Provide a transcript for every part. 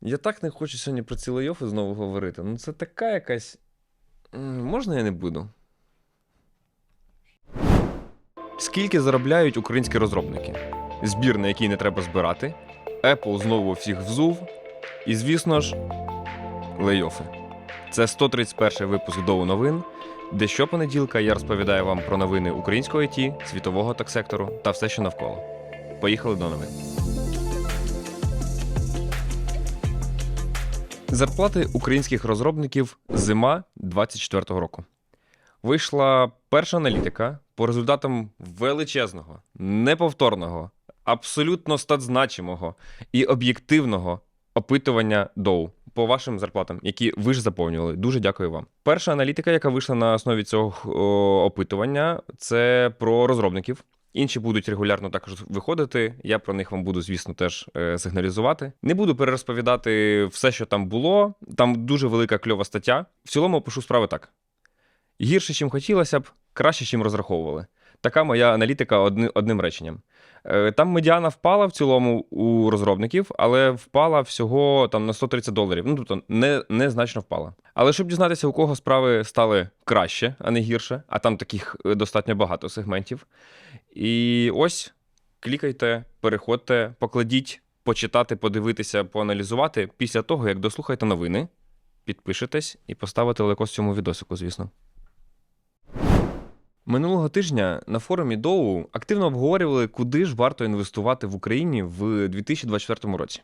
Я так не хочу сьогодні про ці лейофи знову говорити. Ну, це така якась. Можна я не буду? Скільки заробляють українські розробники? Збір, на який не треба збирати. Apple знову всіх взув. І, звісно ж, лейофи. Це 131 випуск Доу новин, де щопонеділка я розповідаю вам про новини українського ІТ, світового таксектору та все, що навколо. Поїхали до новин. Зарплати українських розробників зима 24-го року. Вийшла перша аналітика по результатам величезного, неповторного, абсолютно статзначимого і об'єктивного опитування доу по вашим зарплатам, які ви ж заповнювали. Дуже дякую вам. Перша аналітика, яка вийшла на основі цього опитування, це про розробників. Інші будуть регулярно також виходити. Я про них вам буду, звісно, теж е, сигналізувати. Не буду перерозповідати все, що там було. Там дуже велика кльова стаття. В цілому пишу справи так: гірше, чим хотілося б, краще, чим розраховували. Така моя аналітика одни, одним реченням. Е, Там медіана впала в цілому у розробників, але впала всього там на 130 доларів. Ну тобто не, незначно впала. Але щоб дізнатися, у кого справи стали краще, а не гірше, а там таких е, достатньо багато сегментів. І ось клікайте, переходьте, покладіть, почитати, подивитися, поаналізувати після того, як дослухаєте новини, підпишетесь і поставите лайкос цьому відосику, звісно. Минулого тижня на форумі Доу активно обговорювали, куди ж варто інвестувати в Україні в 2024 році.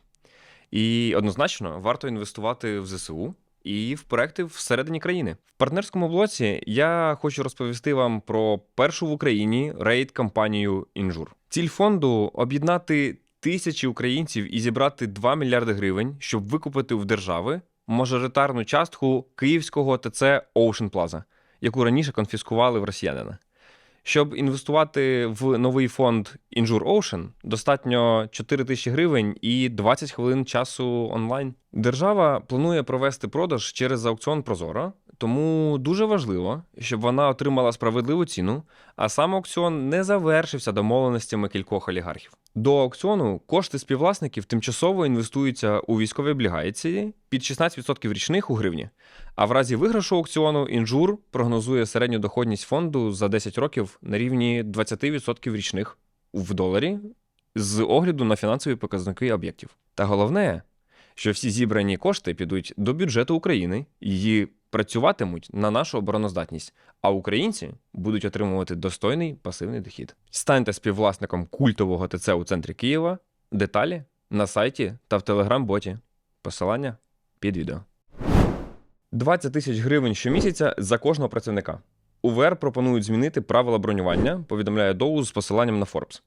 І однозначно варто інвестувати в ЗСУ і в проекти всередині країни. В партнерському блоці я хочу розповісти вам про першу в Україні рейд кампанію Інжур. Ціль фонду об'єднати тисячі українців і зібрати 2 мільярди гривень, щоб викупити в держави мажоритарну частку київського ТЦ Ocean Plaza, яку раніше конфіскували в росіянина. Щоб інвестувати в новий фонд Injure Ocean, достатньо 4 тисячі гривень і 20 хвилин часу онлайн. Держава планує провести продаж через аукціон Прозоро, тому дуже важливо, щоб вона отримала справедливу ціну, а сам аукціон не завершився домовленостями кількох олігархів. До аукціону кошти співвласників тимчасово інвестуються у військові облігації під 16% річних у гривні. А в разі виграшу аукціону інжур прогнозує середню доходність фонду за 10 років на рівні 20% річних в доларі з огляду на фінансові показники об'єктів. Та головне, що всі зібрані кошти підуть до бюджету України і працюватимуть на нашу обороноздатність, а українці будуть отримувати достойний пасивний дохід. Станьте співвласником культового ТЦ у центрі Києва. Деталі на сайті та в телеграм-боті. Посилання під відео. 20 тисяч гривень щомісяця за кожного працівника. УВР пропонують змінити правила бронювання, повідомляє Доу з посиланням на Forbes.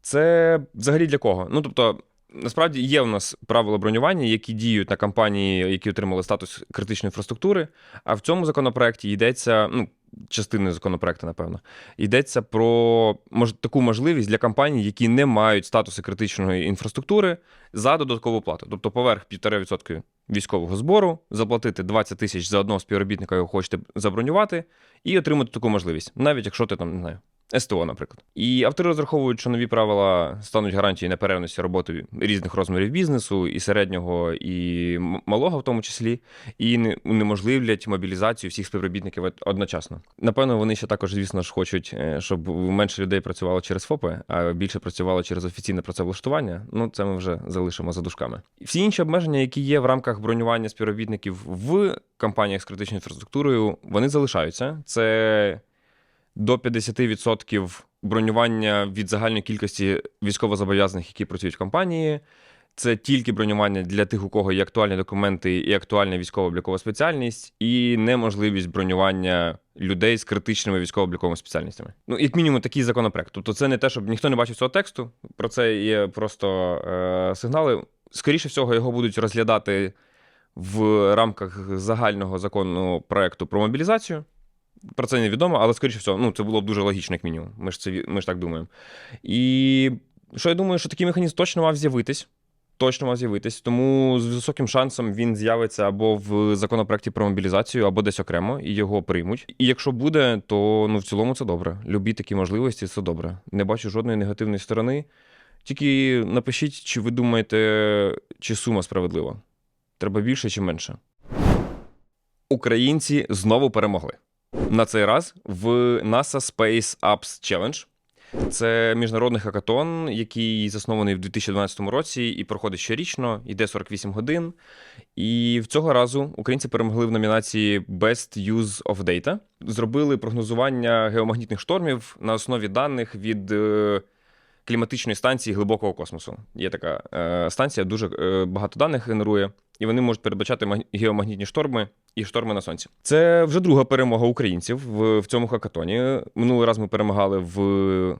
Це взагалі для кого? Ну тобто, насправді є у нас правила бронювання, які діють на компанії, які отримали статус критичної інфраструктури. А в цьому законопроекті йдеться, ну, частиною законопроекту, напевно, йдеться про мож, таку можливість для компаній, які не мають статусу критичної інфраструктури за додаткову плату. Тобто поверх 1,5% військового збору, заплатити 20 тисяч за одного співробітника, його хочете забронювати, і отримати таку можливість, навіть якщо ти там не знаю. СТО, наприклад. І автори розраховують, що нові правила стануть гарантією неперервності роботи різних розмірів бізнесу, і середнього, і малого, в тому числі, і не- унеможливлять мобілізацію всіх співробітників одночасно. Напевно, вони ще також, звісно ж, хочуть, е, щоб менше людей працювало через ФОПи, а більше працювало через офіційне працевлаштування. Ну, це ми вже залишимо за дужками. Всі інші обмеження, які є в рамках бронювання співробітників в компаніях з критичною інфраструктурою, вони залишаються. Це до 50% бронювання від загальної кількості військовозобов'язаних, які працюють в компанії. Це тільки бронювання для тих, у кого є актуальні документи і актуальна військово-облікова спеціальність, і неможливість бронювання людей з критичними військово-обліковими спеціальностями. Ну, як мінімум, такий законопроект. Тобто, це не те, щоб ніхто не бачив цього тексту. Про це є просто е, сигнали. Скоріше всього, його будуть розглядати в рамках загального закону проекту про мобілізацію. Про це невідомо, але скоріше всього, ну це було б дуже логічно, як мінімум. Ми ж це ми ж так думаємо. І що я думаю, що такий механізм точно мав з'явитись. Точно мав з'явитись, тому з високим шансом він з'явиться або в законопроекті про мобілізацію, або десь окремо, і його приймуть. І якщо буде, то ну в цілому це добре. Любі такі можливості це добре. Не бачу жодної негативної сторони. Тільки напишіть, чи ви думаєте, чи сума справедлива. Треба більше чи менше. Українці знову перемогли. На цей раз в NASA Space Apps Challenge. Це міжнародний хакатон, який заснований в 2012 році і проходить щорічно, йде 48 годин. І в цього разу українці перемогли в номінації Best Use of Data. Зробили прогнозування геомагнітних штормів на основі даних від е, кліматичної станції глибокого космосу. Є така е, станція, дуже е, багато даних генерує, і вони можуть передбачати геомагнітні шторми і шторми на сонці. Це вже друга перемога українців в, в цьому хакатоні. Минулий раз ми перемагали в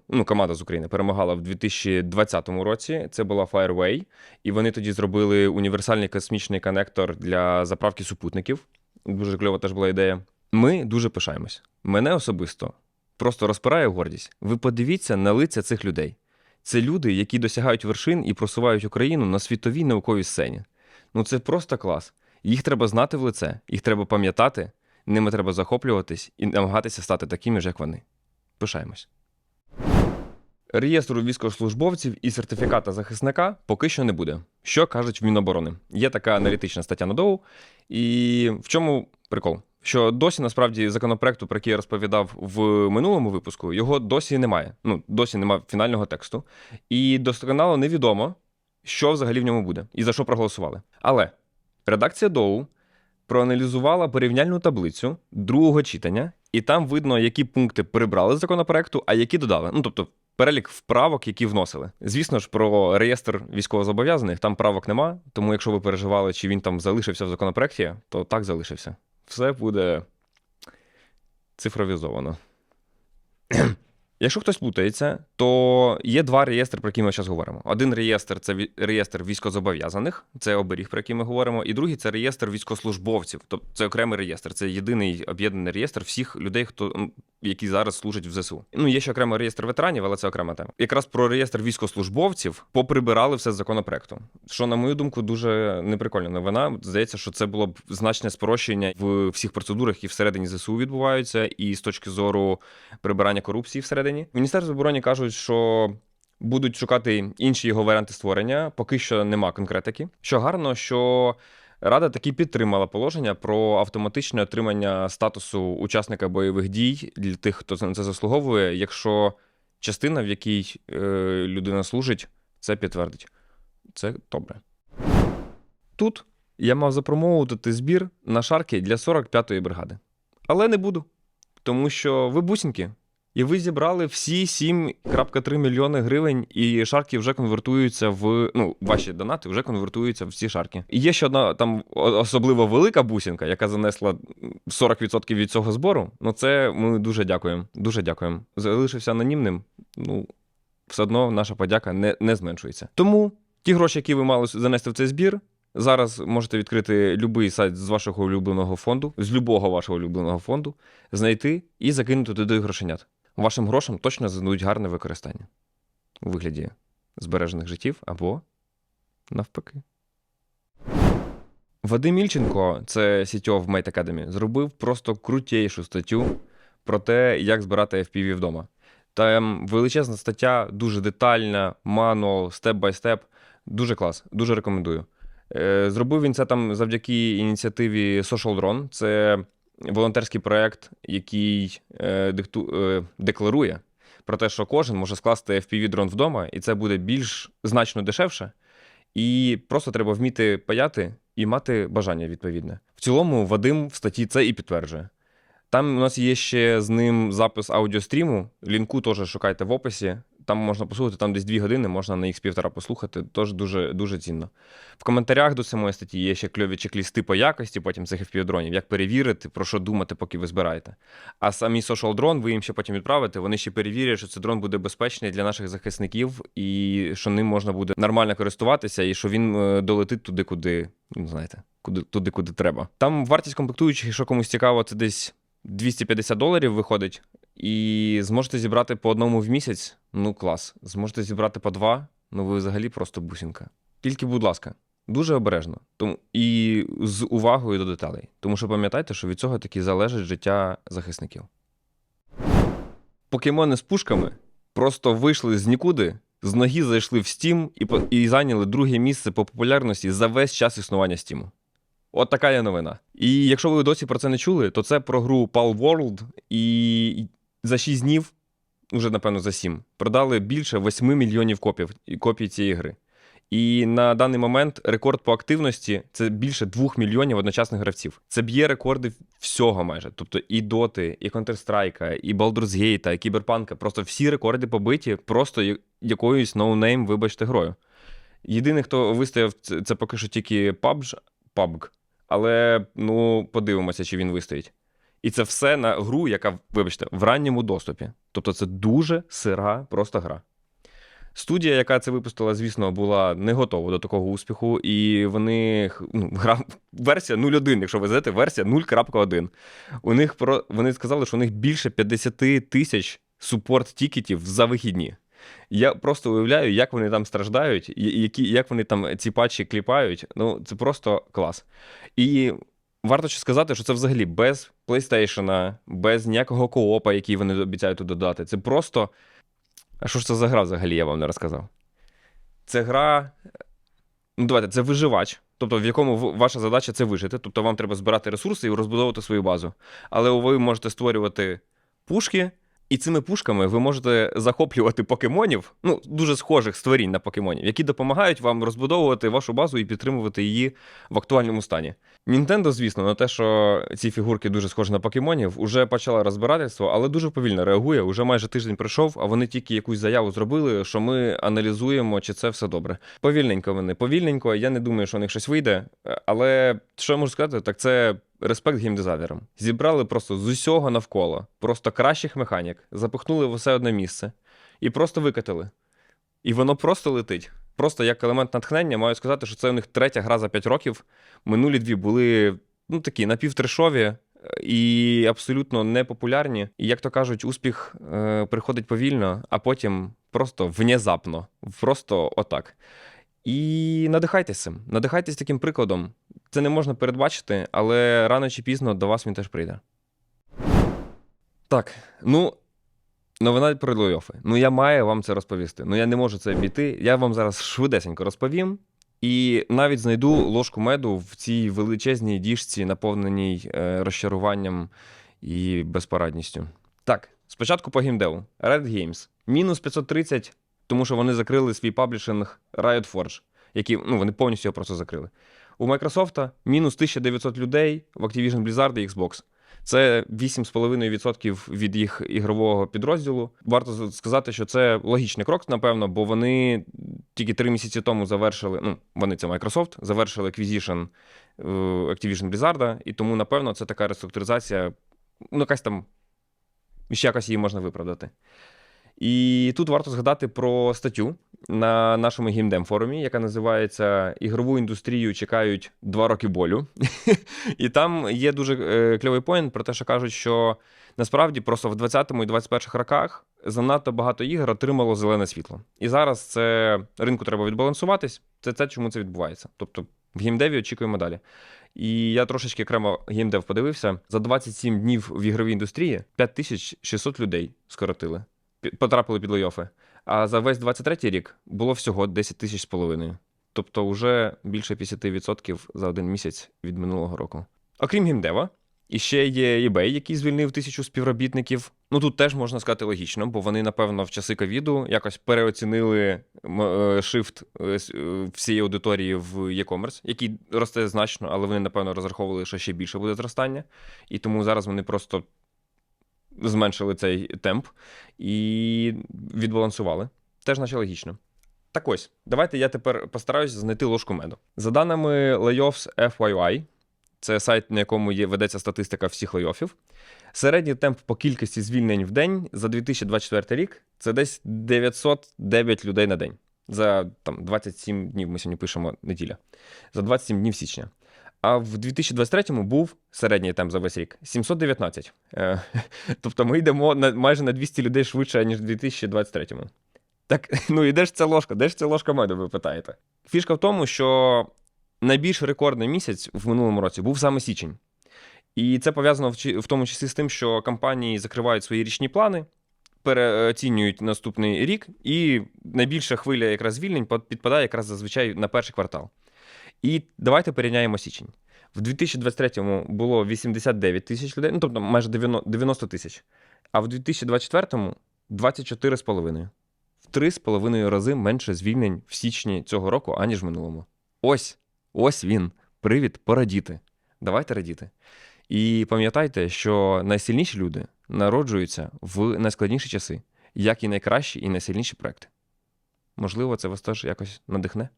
ну, команда з України перемагала в 2020 році. Це була Fireway, і вони тоді зробили універсальний космічний коннектор для заправки супутників. Дуже кльова теж була ідея. Ми дуже пишаємось. Мене особисто просто розпирає гордість. Ви подивіться на лиця цих людей. Це люди, які досягають вершин і просувають Україну на світовій науковій сцені. Ну це просто клас. Їх треба знати в лице, їх треба пам'ятати, ними треба захоплюватись і намагатися стати такими ж, як вони. Пишаємось. Реєстру військовослужбовців і сертифіката захисника поки що не буде. Що кажуть в Міноборони? Є така аналітична стаття на ДОУ. І в чому прикол? Що досі насправді законопроекту, про який я розповідав в минулому випуску, його досі немає. Ну, досі немає фінального тексту. І досконало невідомо, що взагалі в ньому буде і за що проголосували. Але редакція ДОУ проаналізувала порівняльну таблицю другого читання, і там видно, які пункти прибрали з законопроекту, а які додали. Ну тобто. Перелік вправок, які вносили. Звісно ж, про реєстр військовозобов'язаних там правок нема. Тому, якщо ви переживали, чи він там залишився в законопроекті, то так залишився. Все буде цифровізовано. Якщо хтось плутається, то є два реєстри, про які ми зараз говоримо. Один реєстр це реєстр військовозобов'язаних, це оберіг, про який ми говоримо, і другий це реєстр військовослужбовців. Тобто це окремий реєстр, це єдиний об'єднаний реєстр всіх людей, хто які зараз служать в ЗСУ. Ну є ще окремий реєстр ветеранів, але це окрема тема. Якраз про реєстр військовослужбовців поприбирали все з законопроекту. Що, на мою думку, дуже неприкольна новина. Здається, що це було б значне спрощення в всіх процедурах, які всередині ЗСУ відбуваються, і з точки зору прибирання корупції всередині. В Міністерстві оборони кажуть, що будуть шукати інші його варіанти створення. Поки що нема конкретики. Що гарно, що Рада таки підтримала положення про автоматичне отримання статусу учасника бойових дій для тих, хто на це заслуговує, якщо частина, в якій е, людина служить, це підтвердить. Це добре. Тут я мав запромовувати збір на шарки для 45-ї бригади. Але не буду, тому що ви бусінки. І ви зібрали всі 7,3 мільйони гривень, і шарки вже конвертуються в. Ну, ваші донати вже конвертуються в ці шарки. І є ще одна там особливо велика бусінка, яка занесла 40% від цього збору. Ну, це ми дуже дякуємо. Дуже дякуємо. Залишився анонімним. Ну, все одно наша подяка не, не зменшується. Тому ті гроші, які ви мали занести в цей збір. Зараз можете відкрити будь-який сайт з вашого улюбленого фонду, з любого вашого улюбленого фонду, знайти і закинути туди грошенят. Вашим грошам точно знайдуть гарне використання у вигляді збережених життів або навпаки. Вадим Ільченко, це CTO в Mate Academy, зробив просто крутейшу статтю про те, як збирати FPV вдома. Там величезна стаття, дуже детальна, мануал, степ-бай-степ. Дуже клас, дуже рекомендую. Е, Зробив він це там завдяки ініціативі Social Drone. Це волонтерський проект, який е, дикту, е, декларує про те, що кожен може скласти FPV-дрон вдома, і це буде більш значно дешевше. І просто треба вміти паяти і мати бажання відповідне. В цілому, Вадим в статті це і підтверджує. Там у нас є ще з ним запис аудіостріму. Лінку теж шукайте в описі. Там можна послухати, там десь дві години, можна на їх півтора послухати. Тож дуже, дуже цінно. В коментарях до самої статті є ще кльові чек-лісти по якості, потім цих FPV-дронів, як перевірити, про що думати, поки ви збираєте. А самі social drone ви їм ще потім відправите. Вони ще перевірять, що цей дрон буде безпечний для наших захисників, і що ним можна буде нормально користуватися, і що він е, долетить туди, куди, ну знаєте, куди, туди, куди треба. Там вартість комплектуючих, якщо комусь цікаво, це десь 250 доларів виходить. І зможете зібрати по одному в місяць. Ну клас. Зможете зібрати по два. Ну ви взагалі просто бусінка. Тільки, будь ласка, дуже обережно. Тому і з увагою до деталей. Тому що пам'ятайте, що від цього таки залежить життя захисників. Покемони з пушками просто вийшли з нікуди з ноги зайшли в Steam і, по- і зайняли друге місце по популярності за весь час існування Steam. От така є новина. І якщо ви досі про це не чули, то це про гру Pal World, і за 6 днів, уже напевно за 7, продали більше 8 мільйонів копій, копій цієї гри. І на даний момент рекорд по активності це більше 2 мільйонів одночасних гравців. Це б'є рекорди всього майже. Тобто і Доти, і Counter-Strike, і Baldur's Gate, і Кіберпанка. Просто всі рекорди побиті просто якоюсь ноунейм, вибачте, грою. Єдиний, хто вистояв, це поки що тільки PUBG, PUBG. Але ну, подивимося, чи він вистоїть. І це все на гру, яка, вибачте, в ранньому доступі. Тобто це дуже сира просто гра. Студія, яка це випустила, звісно, була не готова до такого успіху, і вони ну, гра версія 0.1, якщо ви знаєте, версія 0.1. У них про вони сказали, що у них більше 50 тисяч супорт-тікетів за вихідні. Я просто уявляю, як вони там страждають, які, як вони там ці патчі кліпають. Ну, це просто клас. І варто ще сказати, що це взагалі без PlayStation, без ніякого коопа, який вони обіцяють тут додати. Це просто. А що ж це за гра взагалі, я вам не розказав? Це гра. Ну, давайте, це виживач. Тобто, в якому ваша задача це вижити. Тобто, вам треба збирати ресурси і розбудовувати свою базу. Але ви можете створювати пушки, і цими пушками ви можете захоплювати покемонів, ну, дуже схожих створінь на покемонів, які допомагають вам розбудовувати вашу базу і підтримувати її в актуальному стані. Нінтендо, звісно, на те, що ці фігурки дуже схожі на покемонів, уже почала розбирательство, але дуже повільно реагує. Уже майже тиждень пройшов, а вони тільки якусь заяву зробили, що ми аналізуємо, чи це все добре. Повільненько вони, повільненько. Я не думаю, що у них щось вийде. Але що я можу сказати, так це респект геймдизайнерам. Зібрали просто з усього навколо, просто кращих механік, запихнули в усе одне місце і просто викатили. І воно просто летить. Просто як елемент натхнення, маю сказати, що це у них третя гра за 5 років. Минулі дві були ну, такі напівтрешові е, і абсолютно непопулярні. І, як то кажуть, успіх е, приходить повільно, а потім просто внезапно, просто отак. І надихайтесь цим, надихайтесь таким прикладом. Це не можна передбачити, але рано чи пізно до вас він теж прийде. Так, ну, новина про плей-оффи. Ну, я маю вам це розповісти. Ну, я не можу це обійти. Я вам зараз швидесенько розповім. І навіть знайду ложку меду в цій величезній діжці, наповненій е, розчаруванням і безпорадністю. Так, спочатку по геймдеву. Red Games. Мінус 530, тому що вони закрили свій паблішинг Riot Forge, який, ну, вони повністю його просто закрили. У Microsoft мінус 1900 людей, в Activision Blizzard і Xbox. Це 8,5% від їх ігрового підрозділу. Варто сказати, що це логічний крок, напевно, бо вони тільки три місяці тому завершили. Ну, вони це Microsoft, завершили acquisition е, Activision Blizzard, і тому, напевно, це така реструктуризація. Ну, якась там ще якось її можна виправдати. І тут варто згадати про статтю на нашому геймдем форумі, яка називається Ігрову індустрію чекають два роки болю. І там є дуже е, кльовий поінт про те, що кажуть, що насправді просто в 20-му і 21-х роках занадто багато ігор отримало зелене світло. І зараз це ринку треба відбалансуватись. Це те, чому це відбувається. Тобто в геймдеві очікуємо далі. І я трошечки окремо геймдев подивився. За 27 днів в ігровій індустрії 5600 людей скоротили, потрапили під лейофи. А за весь 23-й рік було всього 10 тисяч з половиною. Тобто вже більше 50% за один місяць від минулого року. Окрім геймдева, і ще є eBay, який звільнив тисячу співробітників. Ну тут теж можна сказати логічно, бо вони, напевно, в часи ковіду якось переоцінили е, шифт е, е, всієї аудиторії в e-commerce, який росте значно, але вони, напевно, розраховували, що ще більше буде зростання. І тому зараз вони просто зменшили цей темп і відбалансували. Теж наче логічно. Так ось, давайте я тепер постараюся знайти ложку меду. За даними Layoffs FYI, це сайт, на якому є, ведеться статистика всіх лейофів. Середній темп по кількості звільнень в день за 2024 рік це десь 909 людей на день. За там, 27 днів ми сьогодні пишемо неділя. За 27 днів січня. А в 2023-му був середній темп за весь рік 719. Е, Тобто ми йдемо на, майже на 200 людей швидше, ніж в 2023-му. Так, ну і де ж ця ложка? Де ж ця ложка меду, ви питаєте? Фішка в тому, що найбільш рекордний місяць в минулому році був саме січень. І це пов'язано в, в тому числі з тим, що компанії закривають свої річні плани, переоцінюють наступний рік, і найбільша хвиля якраз звільнень підпадає якраз зазвичай на перший квартал. І давайте порівняємо січень. В 2023-му було 89 тисяч людей, ну тобто майже 90 90 тисяч. А в 2024-му 24,5. В 3,5 рази менше звільнень в січні цього року, аніж в минулому. Ось, ось він. Привід порадіти. Давайте радіти. І пам'ятайте, що найсильніші люди народжуються в найскладніші часи, як і найкращі і найсильніші проекти. Можливо, це вас теж якось надихне.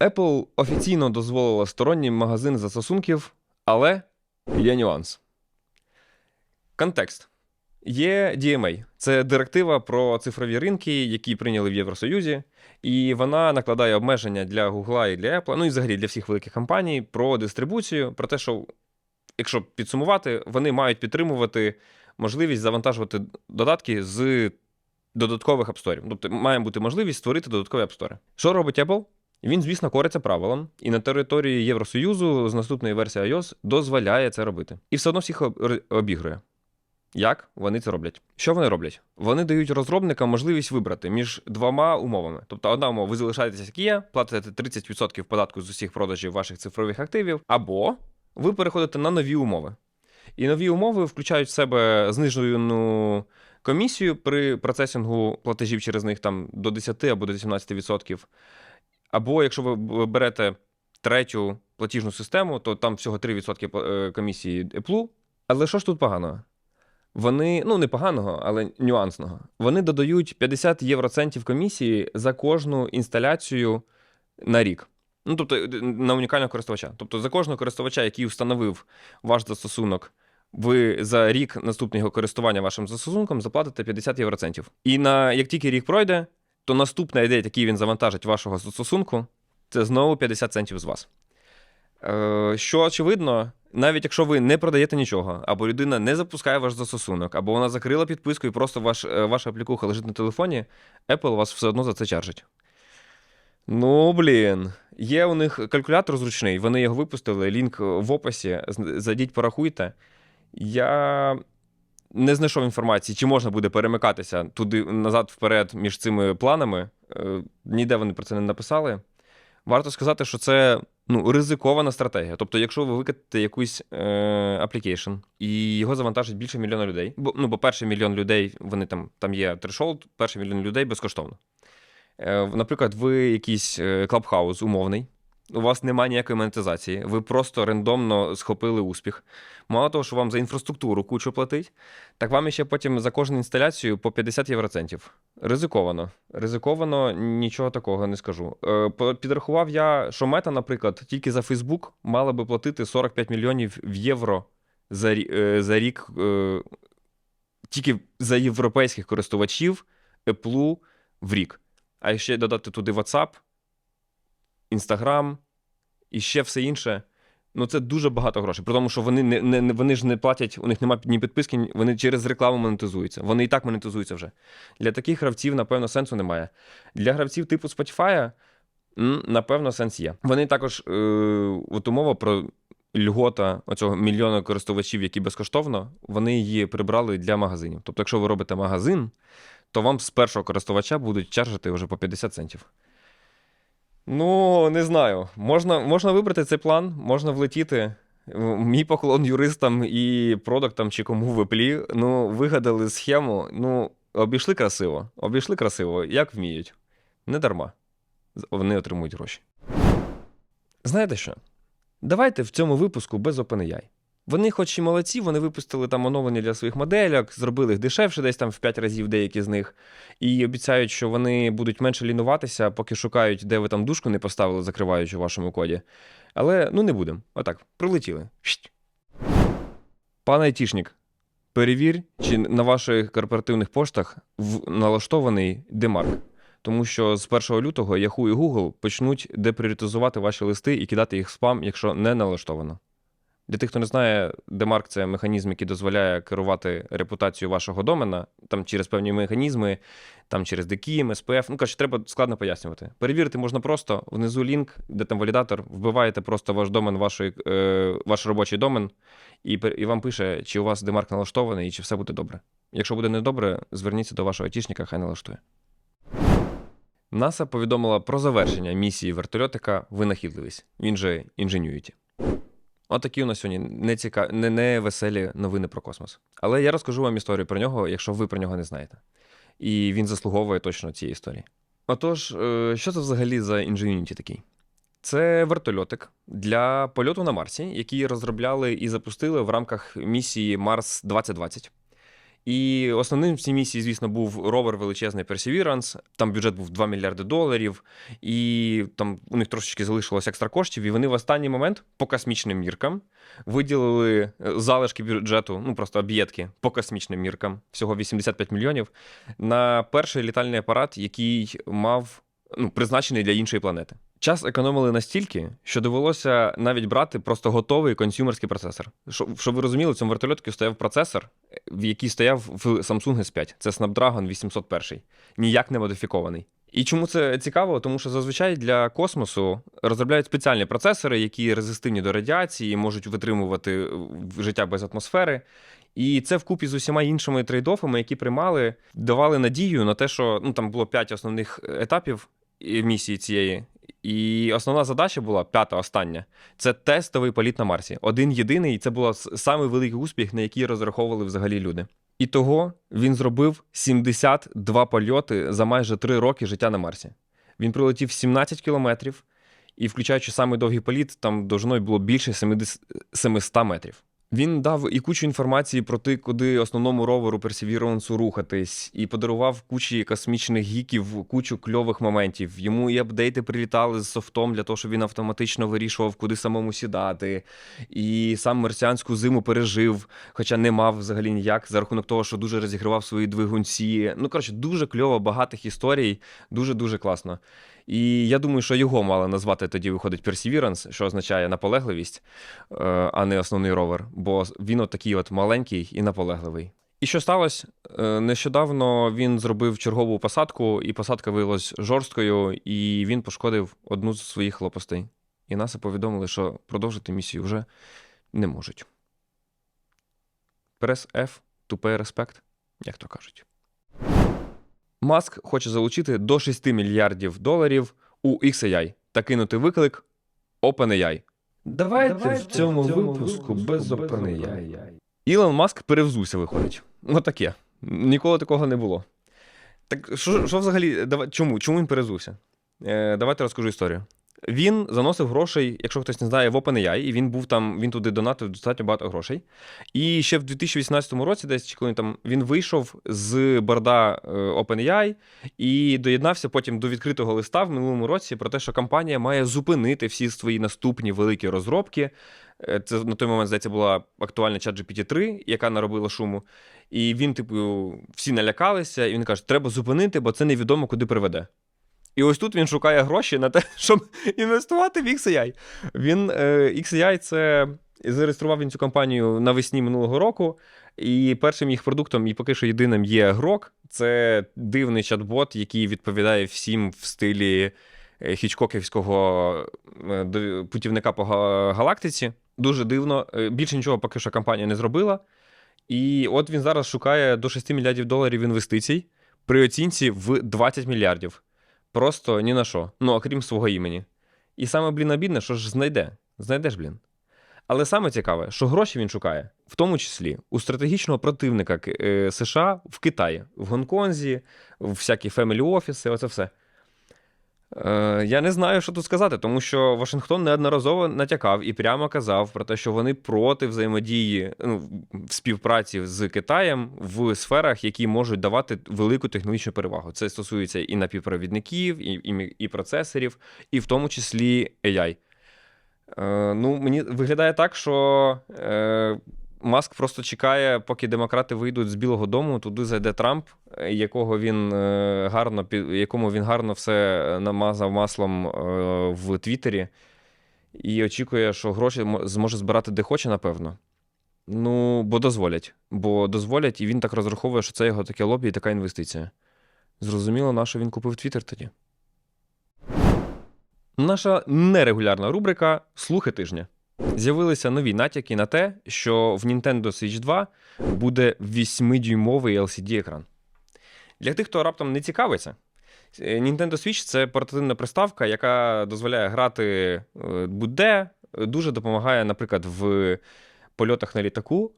Apple офіційно дозволила сторонній магазин застосунків, але є нюанс. Контекст. Є DMA. Це директива про цифрові ринки, які прийняли в Євросоюзі, і вона накладає обмеження для Google і для Apple, ну і взагалі для всіх великих компаній про дистрибуцію, про те, що, якщо підсумувати, вони мають підтримувати можливість завантажувати додатки з додаткових апсторів. Тобто має бути можливість створити додаткові апстори. Що робить Apple? Він, звісно, кориться правилам, і на території Євросоюзу з наступної версії iOS дозволяє це робити. І все одно всіх обігрує. Як вони це роблять? Що вони роблять? Вони дають розробникам можливість вибрати між двома умовами. Тобто, одна умова, ви залишаєтеся як є, платите 30% податку з усіх продажів ваших цифрових активів, або ви переходите на нові умови. І нові умови включають в себе знижену комісію при процесінгу платежів через них там до 10 або до 18%. Або якщо ви берете третю платіжну систему, то там всього 3% е, комісії Apple. Але що ж тут поганого? Вони, ну не поганого, але нюансного. Вони додають 50 євроцентів комісії за кожну інсталяцію на рік. Ну, тобто е, на унікального користувача. Тобто за кожного користувача, який встановив ваш застосунок, ви за рік наступного користування вашим застосунком заплатите 50 євроцентів. І на як тільки рік пройде, то наступна ідея, який він завантажить вашого застосунку, це знову 50 центів з вас. Е, що очевидно, навіть якщо ви не продаєте нічого, або людина не запускає ваш застосунок, або вона закрила підписку і просто ваш, е, ваша аплікуха лежить на телефоні, Apple вас все одно за це чаржить. Ну, блін. Є у них калькулятор зручний, вони його випустили, лінк в описі. Зайдіть, порахуйте. Я не знайшов інформації, чи можна буде перемикатися туди назад вперед між цими планами. Е, Ніде вони про це не написали. Варто сказати, що це ну, ризикована стратегія. Тобто, якщо ви викатите якусь е, і його завантажить більше мільйона людей, бо, ну, бо перший мільйон людей, вони там, там є threshold, перший мільйон людей безкоштовно. Е, наприклад, ви якийсь е, клабхаус умовний, у вас немає ніякої монетизації, ви просто рандомно схопили успіх. Мало того, що вам за інфраструктуру кучу платить, так вам ще потім за кожну інсталяцію по 50 євроцентів. Ризиковано. Ризиковано, нічого такого не скажу. Е, Підрахував я, що мета, наприклад, тільки за Facebook мала би платити 45 мільйонів в євро за, е, за рік е, тільки за європейських користувачів Apple в рік. А ще додати туди WhatsApp, Instagram і ще все інше. Ну, це дуже багато грошей. При тому, що вони не, не- вони ж не платять, у них немає ні підписки, вони через рекламу монетизуються. Вони і так монетизуються вже. Для таких гравців, напевно, сенсу немає. Для гравців типу Spotify, напевно, сенс є. Вони також, е, от умова про льгота оцього мільйона користувачів, які безкоштовно, вони її прибрали для магазинів. Тобто, якщо ви робите магазин, то вам з першого користувача будуть чаржити вже по 50 центів. Ну, не знаю. Можна, можна вибрати цей план, можна влетіти. Мій поклон юристам і продуктам чи кому в Apple, ну, вигадали схему. Ну, обійшли красиво. Обійшли красиво, як вміють. Не дарма. Вони отримують гроші. Знаєте що? Давайте в цьому випуску без OpenAI. Вони, хоч і молодці, вони випустили там оновлення для своїх моделек, зробили їх дешевше, десь там в 5 разів деякі з них, і обіцяють, що вони будуть менше лінуватися, поки шукають, де ви там дужку не поставили, закриваючи в вашому коді. Але ну не будемо. Отак, прилетіли. Пане айтішник, перевір, чи на ваших корпоративних поштах в- налаштований демарк. Тому що з 1 лютого Yahoo і Google почнуть депріоритизувати ваші листи і кидати їх в спам, якщо не налаштовано. Для тих, хто не знає, демарк це механізм, який дозволяє керувати репутацією вашого домена там через певні механізми, там через DKIM, SPF. Ну, коротше, треба складно пояснювати. Перевірити можна просто внизу лінк, де там валідатор, вбиваєте просто ваш домен, вашої, е, ваш робочий домен, і, і вам пише, чи у вас демарк налаштований і чи все буде добре. Якщо буде недобре, зверніться до вашого айтішника, хай налаштує. НАСА повідомила про завершення місії вертольотика Винахідливість, він же Ingenuity. Отакі у нас сьогодні не, ціка... не, не веселі новини про космос. Але я розкажу вам історію про нього, якщо ви про нього не знаєте. І він заслуговує точно цієї історії. Отож, е, що це взагалі за Ingenuity такий? Це вертольотик для польоту на Марсі, який розробляли і запустили в рамках місії Марс 2020. І основним в цій місії, звісно, був ровер величезний Perseverance. Там бюджет був 2 мільярди доларів, і там у них трошечки залишилось екстра коштів. І вони в останній момент по космічним міркам виділили е, залишки бюджету, ну просто об'єдки по космічним міркам, всього 85 мільйонів, на перший літальний апарат, який мав ну, призначений для іншої планети. Час економили настільки, що довелося навіть брати просто готовий консюмерський процесор. Щоб, щоб ви розуміли, в цьому вертольотці стояв процесор, в який стояв в Samsung S5. Це Snapdragon 801, ніяк не модифікований. І чому це цікаво? Тому що зазвичай для космосу розробляють спеціальні процесори, які резистивні до радіації, можуть витримувати життя без атмосфери. І це вкупі з усіма іншими трейдофами, які приймали, давали надію на те, що ну там було п'ять основних етапів е, місії цієї. І основна задача була п'ята, остання це тестовий політ на Марсі. Один єдиний, і це був самий великий успіх, на який розраховували взагалі люди. І того він зробив 72 польоти за майже 3 роки життя на Марсі. Він прилетів 17 кілометрів, і, включаючи самий довгий політ, там довжиною було більше 70 700 метрів. Він дав і кучу інформації про те, куди основному роверу Perseverance рухатись, і подарував кучі космічних гіків, кучу кльових моментів. Йому і апдейти прилітали з софтом для того, щоб він автоматично вирішував, куди самому сідати. І сам марсіанську зиму пережив, хоча не мав взагалі ніяк, за рахунок того, що дуже розігравав свої двигунці. Ну, коротше, дуже кльово, багатих історій, дуже-дуже класно. І я думаю, що його мали назвати тоді виходить Perseverance, що означає наполегливість, е, а не основний ровер, бо він от такий от маленький і наполегливий. І що сталося? Е, Нещодавно він зробив чергову посадку, і посадка виявилась жорсткою, і він пошкодив одну з своїх лопастей. І НАСА повідомили, що продовжити місію вже не можуть. Прес F, тупе респект, як то кажуть. Маск хоче залучити до 6 мільярдів доларів у XAI та кинути виклик OpenAI. Давайте, Давайте в цьому в цьому випуску випуску без без OpenAI. Ілон Маск перевзувся, виходить. Отаке. таке. Ніколи такого не було. Так що, що взагалі, Давай, чому? Чому він перевзувся? Е, давайте розкажу історію. Він заносив грошей, якщо хтось не знає, в OpenAI, і він був там, він туди донатив достатньо багато грошей. І ще в 2018 році, десь чи коли там він вийшов з борда е, OpenAI і доєднався потім до відкритого листа в минулому році про те, що компанія має зупинити всі свої наступні великі розробки. Е, Це на той момент, здається, була актуальна ChatGPT 3, яка наробила шуму. І він, типу, всі налякалися, і він каже: треба зупинити, бо це невідомо куди приведе. І ось тут він шукає гроші на те, щоб інвестувати в XAI. Він е, XAI це зареєстрував він цю компанію навесні минулого року. І першим їх продуктом, і поки що єдиним є Грок. Це дивний чат-бот, який відповідає всім в стилі е, хічкоківського е, путівника по галактиці. Дуже дивно. Більше нічого поки що компанія не зробила. І от він зараз шукає до 6 мільярдів доларів інвестицій при оцінці в 20 мільярдів. Просто ні на що. Ну, окрім свого імені. І саме, блін, обідне, що ж знайде. Знайдеш, блін. Але саме цікаве, що гроші він шукає, в тому числі у стратегічного противника е, США в Китаї, в Гонконзі, в всякі фемілі офіси, оце все. Е, я не знаю, що тут сказати, тому що Вашингтон неодноразово натякав і прямо казав про те, що вони проти взаємодії ну, співпраці з Китаєм в сферах, які можуть давати велику технологічну перевагу. Це стосується і напівпровідників, і, і, і процесорів, і в тому числі AI. Е, ну, мені виглядає так, що е, Маск просто чекає, поки демократи вийдуть з Білого Дому, туди зайде Трамп, якого він е, гарно якому він гарно все намазав маслом е, в Твіттері. і очікує, що гроші зможе збирати де хоче, напевно. Ну, бо дозволять. Бо дозволять, і він так розраховує, що це його таке лобі і така інвестиція. Зрозуміло, на що він купив Твіттер тоді. Наша нерегулярна рубрика Слухи тижня. З'явилися нові натяки на те, що в Nintendo Switch 2 буде 8-дюймовий LCD-екран. Для тих, хто раптом не цікавиться, е, Nintendo Switch це портативна приставка, яка дозволяє грати е, будь-де, дуже допомагає, наприклад, в польотах на літаку,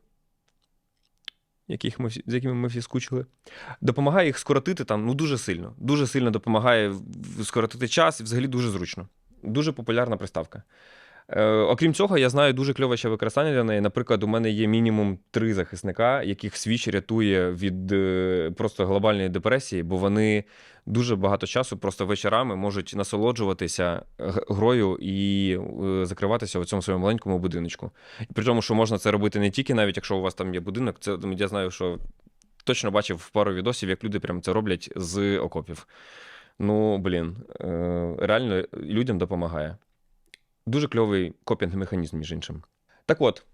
яких ми з якими ми всі скучили. Допомагає їх скоротити там ну, дуже сильно. Дуже сильно допомагає скоротити час і взагалі дуже зручно. Дуже популярна приставка. Е, окрім цього, я знаю дуже кльове ще використання для неї. Наприклад, у мене є мінімум три захисника, яких свіч рятує від е, просто глобальної депресії, бо вони дуже багато часу просто вечорами можуть насолоджуватися грою і е, закриватися у цьому своєму маленькому будиночку. При тому, що можна це робити не тільки навіть, якщо у вас там є будинок, це я знаю, що точно бачив пару відосів, як люди прям це роблять з окопів. Ну, блін, реально людям допомагає. Дуже кльовий копінг-механізм, між іншим. Так от,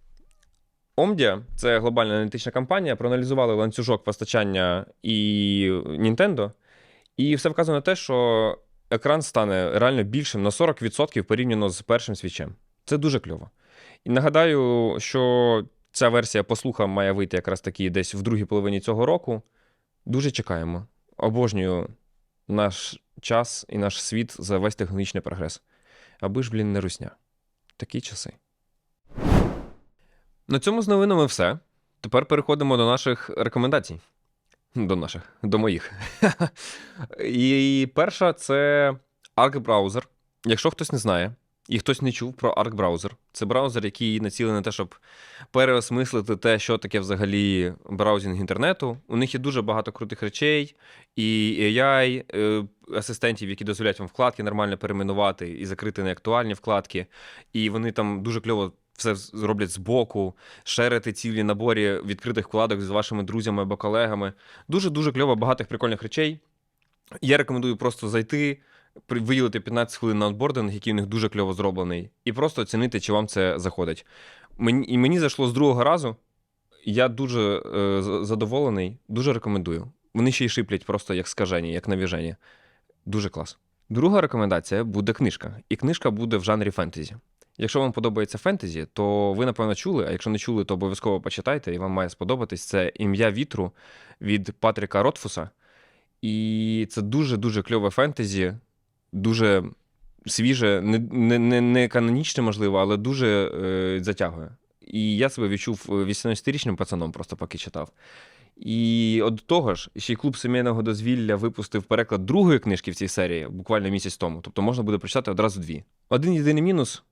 Omdia, це глобальна аналітична компанія, проаналізували ланцюжок постачання і Nintendo, і все вказує на те, що екран стане реально більшим на 40% порівняно з першим свічем. Це дуже кльово. І нагадаю, що ця версія по слухам має вийти якраз таки десь в другій половині цього року. Дуже чекаємо. Обожнюю наш час і наш світ за весь технологічний прогрес. Аби ж, блін, не русня. Такі часи. На цьому з новинами все. Тепер переходимо до наших рекомендацій. До наших, до моїх. І перша це Arc Browser. Якщо хтось не знає, і хтось не чув про Arc Browser, це браузер, який націлений на те, щоб переосмислити те, що таке взагалі браузінг інтернету. У них є дуже багато крутих речей, і AI, е, асистентів, які дозволяють вам вкладки нормально перейменувати і закрити неактуальні вкладки. І вони там дуже кльово все зроблять збоку, шерити цілі наборі відкритих вкладок з вашими друзями або колегами. Дуже-дуже кльово, багатих прикольних речей. Я рекомендую просто зайти, виділити 15 хвилин на онбординг, який у них дуже кльово зроблений, і просто оцінити, чи вам це заходить. Мені, і мені зайшло з другого разу. Я дуже е, задоволений, дуже рекомендую. Вони ще й шиплять просто як скажені, як навіжені. Дуже клас. Друга рекомендація буде книжка. І книжка буде в жанрі фентезі. Якщо вам подобається фентезі, то ви, напевно, чули, а якщо не чули, то обов'язково почитайте, і вам має сподобатись. Це ім'я вітру від Патріка Ротфуса. І це дуже-дуже кльове фентезі, дуже свіже, не, не, не, не канонічне, можливо, але дуже е, затягує. І я себе відчув 18-річним пацаном, просто поки читав. І от того ж, ще й клуб сімейного дозвілля випустив переклад другої книжки в цій серії буквально місяць тому. Тобто можна буде прочитати одразу дві. Один єдиний мінус: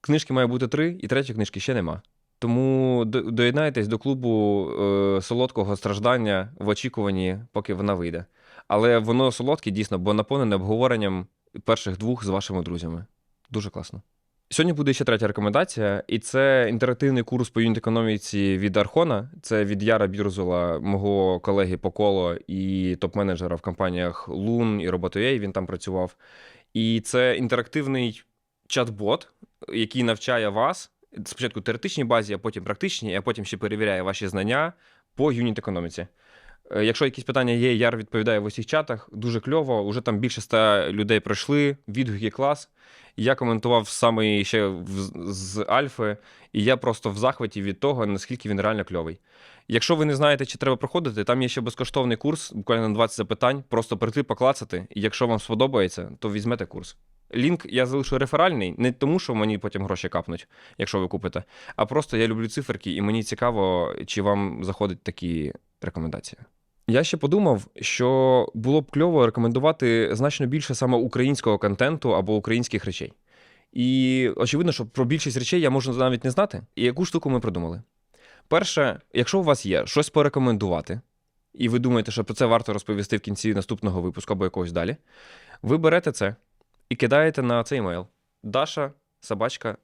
книжки має бути три, і третьої книжки ще нема. Тому доєднайтесь до клубу е, солодкого страждання в очікуванні, поки вона вийде. Але воно солодке дійсно, бо наповнене обговоренням перших двох з вашими друзями. Дуже класно. Сьогодні буде ще третя рекомендація, і це інтерактивний курс по юніт-економіці від Архона. Це від Яра Бірзула, мого колеги по коло і топ-менеджера в компаніях Loon і Roboto.ua, Він там працював. І це інтерактивний чат-бот, який навчає вас спочатку теоретичній базі, а потім практичній, а потім ще перевіряє ваші знання по юніт-економіці. Е, Якщо якісь питання є, Яр відповідає в усіх чатах. Дуже кльово. Уже там більше ста людей пройшли, відгуки клас. Я коментував саме ще з Альфи, і я просто в захваті від того, наскільки він реально кльовий. Якщо ви не знаєте, чи треба проходити, там є ще безкоштовний курс, буквально на 20 запитань, просто прийти поклацати, і якщо вам сподобається, то візьмете курс. Лінк я залишу реферальний, не тому, що мені потім гроші капнуть, якщо ви купите, а просто я люблю циферки, і мені цікаво, чи вам заходять такі рекомендації. Я ще подумав, що було б кльово рекомендувати значно більше саме українського контенту або українських речей. І очевидно, що про більшість речей я можу навіть не знати. І яку штуку ми придумали? Перше, якщо у вас є щось порекомендувати, і ви думаєте, що про це варто розповісти в кінці наступного випуску або якогось далі, ви берете це і кидаєте на цей емейл dasha собачка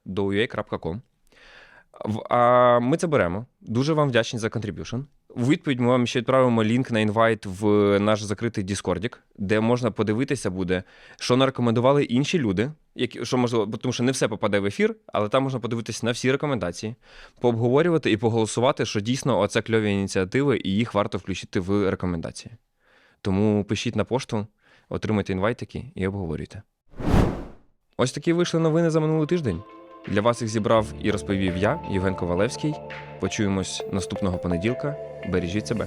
А ми це беремо. Дуже вам вдячні за контриб'юшн. У відповідь ми вам ще відправимо лінк на інвайт в наш закритий Діскордік, де можна подивитися буде, що нарекомендували інші люди, які що можливо, тому що не все попаде в ефір, але там можна подивитися на всі рекомендації, пообговорювати і поголосувати, що дійсно оце кльові ініціативи, і їх варто включити в рекомендації. Тому пишіть на пошту, отримайте інвайтики і обговорюйте. Ось такі вийшли новини за минулий тиждень. Для вас їх зібрав і розповів я, Євген Ковалевський. Почуємось наступного понеділка. Бережіть себе.